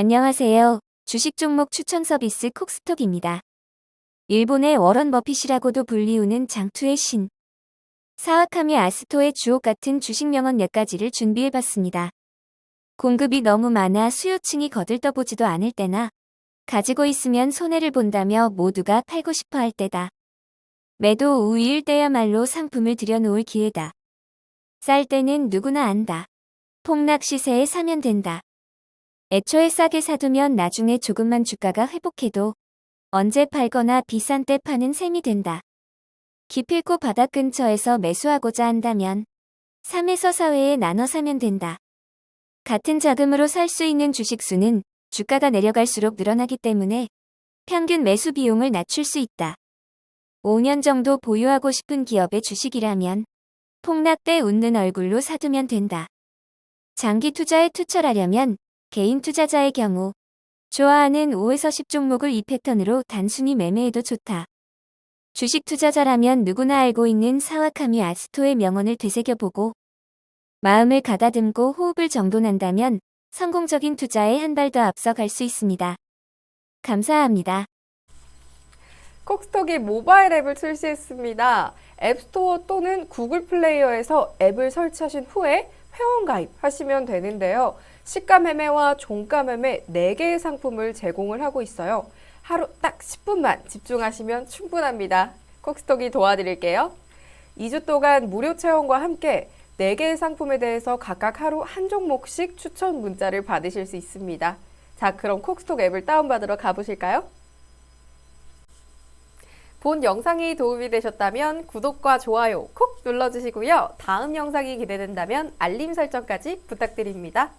안녕하세요. 주식 종목 추천 서비스 콕스톡입니다. 일본의 워런 버핏이라고도 불리우는 장투의 신. 사와카미 아스토의 주옥 같은 주식 명언 몇 가지를 준비해봤습니다. 공급이 너무 많아 수요층이 거들떠보지도 않을 때나 가지고 있으면 손해를 본다며 모두가 팔고 싶어 할 때다. 매도 우위일 때야말로 상품을 들여놓을 기회다. 쌀 때는 누구나 안다. 폭락 시세에 사면 된다. 애초에 싸게 사두면 나중에 조금만 주가가 회복해도 언제 팔거나 비싼 때 파는 셈이 된다. 기필코 바닥 근처에서 매수하고자 한다면 3에서 4회에 나눠 사면 된다. 같은 자금으로 살 수 있는 주식 수는 주가가 내려갈수록 늘어나기 때문에 평균 매수 비용을 낮출 수 있다. 5년 정도 보유하고 싶은 기업의 주식이라면 폭락 때 웃는 얼굴로 사두면 된다. 장기 투자에 투철하려면 개인 투자자의 경우 좋아하는 5에서 10 종목을 이 패턴으로 단순히 매매해도 좋다. 주식 투자자라면 누구나 알고 있는 사와카미 아스토의 명언을 되새겨보고 마음을 가다듬고 호흡을 정돈한다면 성공적인 투자에 한 발 더 앞서갈 수 있습니다. 감사합니다. 콕스톡이 모바일 앱을 출시했습니다. 앱스토어 또는 구글 플레이어에서 앱을 설치하신 후에 회원 가입 하시면 되는데요. 시가 매매와 종가 매매 4개의 상품을 제공을 하고 있어요. 하루 딱 10분만 집중하시면 충분합니다. 콕스톡이 도와드릴게요. 2주 동안 무료 체험과 함께 4개의 상품에 대해서 각각 하루 한 종목씩 추천 문자를 받으실 수 있습니다. 자, 그럼 콕스톡 앱을 다운받으러 가보실까요? 본 영상이 도움이 되셨다면 구독과 좋아요 콕 눌러주시고요. 다음 영상이 기대된다면 알림 설정까지 부탁드립니다.